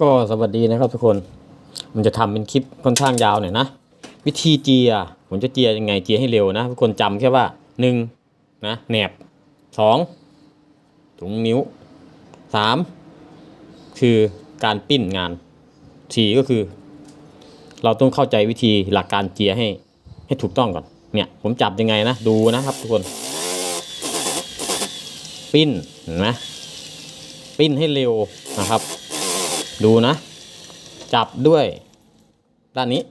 ก็สวัสดีนะครับทุกคนมันจะทำเป็นคลิปค่อนข้างยาวหน่อยนะ วิธีเจียผมจะเจียยังไงเจียให้เร็วนะทุกคนจำแค่ว่าหนึ่งนะแหนบสองถุงนิ้วสามคือการปิ้นงานสี่ก็คือ เราต้องเข้าใจวิธีหลักการเจียให้ให้ถูกต้องก่อนเนี่ยผมจับยังไงนะดูนะครับทุกคน ปิ้นเห็นไหมปิ้นให้เร็วนะครับ ดูนะ จับด้วย ด้านนี้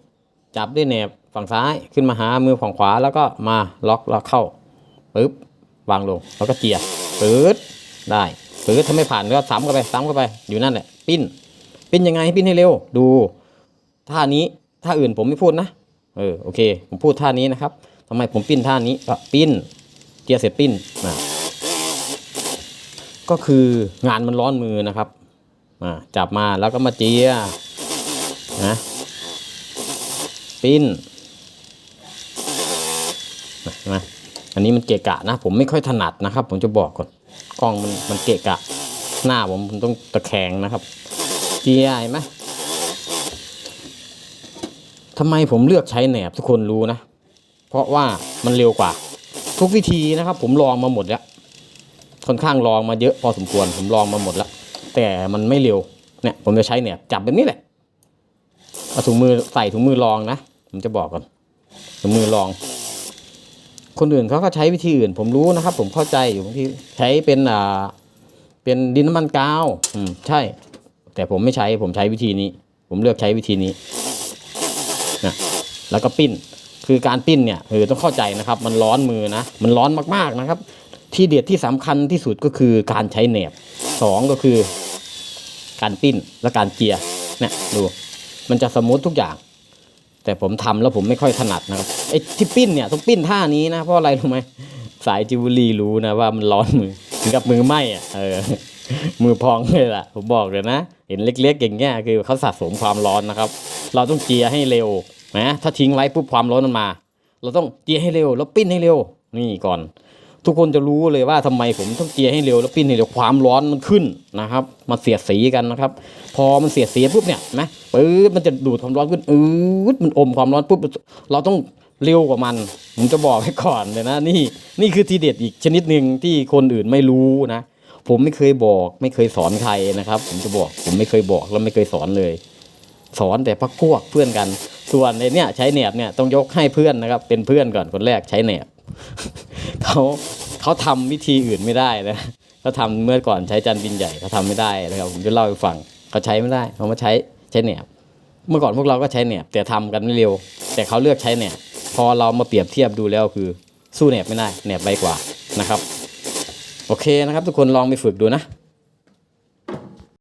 จับด้วยแหนบฝั่งซ้ายขึ้นมาหามือฝั่งขวาแล้วก็มาล็อกแล้วเข้าปึ๊บวางลงแล้วก็เจียปื๊ดได้ปื๊ดถ้าไม่ผ่านก็ซ้ำเข้าไปซ้ำเข้าไปอยู่นั่นแหละปิ้น ปิ้นยังไงให้ปิ้นให้เร็ว ดูท่านี้ท่าอื่นผมไม่พูดนะเออโอเค ผมพูดท่านี้นะครับทำไมผมปิ้นท่านี้ก็ปิ้นเจียเสร็จปิ้นนะก็คืองานมันร้อนมือนะครับ จับมาแล้วก็มาเจียนะปิ้นนะอันนี้มันเกะกะนะ ผมไม่ค่อยถนัดนะครับ ผมจะบอกก่อนกล้องมันมันเกะกะ หน้าผมผมต้องตะแคงนะครับ เจียเห็นไหมทำไมผมเลือกใช้แหนบทุกคนรู้นะ เพราะว่ามันเร็วกว่า ทุกวิธีนะครับ ผมลองมาหมดแล้วค่อนข้างลองมาเยอะพอสมควรผมลองมาหมดแล้ว แต่มันไม่เร็วเนี่ยผมจะใช้เนี่ยจับแบบนี้แหละเอาถุงมือใส่ถุงมือรองนะผมจะบอกก่อนถุงมือรอง คนอื่นเขาก็ใช้วิธีอื่น ผมรู้นะครับ ผมเข้าใจอยู่บางทีใช้เป็นอ่าเป็นดินน้ำมันกาวอืมใช่ แต่ผมไม่ใช้ผมใช้วิธีนี้ ผมเลือกใช้วิธีนี้นะแล้วก็ปิ้นคือการปิ้นเนี่ยคือต้องเข้าใจนะครับ มันร้อนมือนะ มันร้อนมากๆนะครับ ที่เด็ดที่สำคัญที่สุดก็คือการใช้แหนบสองก็คือ การปิ้นและการเจียเนี่ยดูมันจะสมูททุกอย่าง แต่ผมทำแล้วผมไม่ค่อยถนัดนะครับไอ้ที่ปิ้นเนี่ยต้องปิ้นท่านี้นะเพราะอะไรรู้ไหมสายจิวเวลรี่รู้นะว่ามันร้อนมือถึงกับมือไหม้อะเออมือพองเลยล่ะผมบอกเลยนะเห็นเล็กๆอย่างเงี้ยคือเขาสะสมความร้อนนะครับ เราต้องเจียให้เร็วนะถ้าทิ้งไว้ปุ๊บความร้อนมันมา เราต้องเจียให้เร็วแล้วปิ้นให้เร็วนี่ก่อน ทุกคนจะรู้เลยว่าทำไมผมต้องเจียให้เร็วแล้วปิ้นให้เร็วความร้อนมันขึ้นนะครับมาเสียดสีกันนะครับ พอมันเสียดสีปุ๊บเนี่ยนะปื๊ดมันจะดูดความร้อนขึ้นอืดมันอมความร้อนปุ๊บเราต้องเร็วกว่ามันผมจะบอกให้ก่อนเลยนะนี่นี่คือทีเด็ดอีกชนิดหนึ่งที่คนอื่นไม่รู้นะ ผมไม่เคยบอกไม่เคยสอนใครนะครับ ผมจะบอกผมไม่เคยบอกแล้วไม่เคยสอนเลย สอนแต่พักพวกเพื่อนกัน ส่วนในเนี่ยใช้แหนบเนี่ยต้องยกให้เพื่อนนะครับ เป็นเพื่อนก่อนคนแรกใช้แหนบ เขาเขาทำวิธีอื่นไม่ได้นะเขาทำเมื่อก่อนใช้จันบินใหญ่เขาทำไม่ได้นะครับผมจะเล่าให้ฟังเขาใช้ไม่ได้เขามาใช้ใช้แหนบเมื่อก่อนพวกเราก็ใช้แหนบแต่ทำกันไม่เร็ว แต่เขาเลือกใช้แหนบพอเรามาเปรียบเทียบดูแล้วคือ สู้แหนบไม่ได้แหนบไวกว่านะครับ โอเคนะครับ ทุกคนลองไปฝึกดูนะ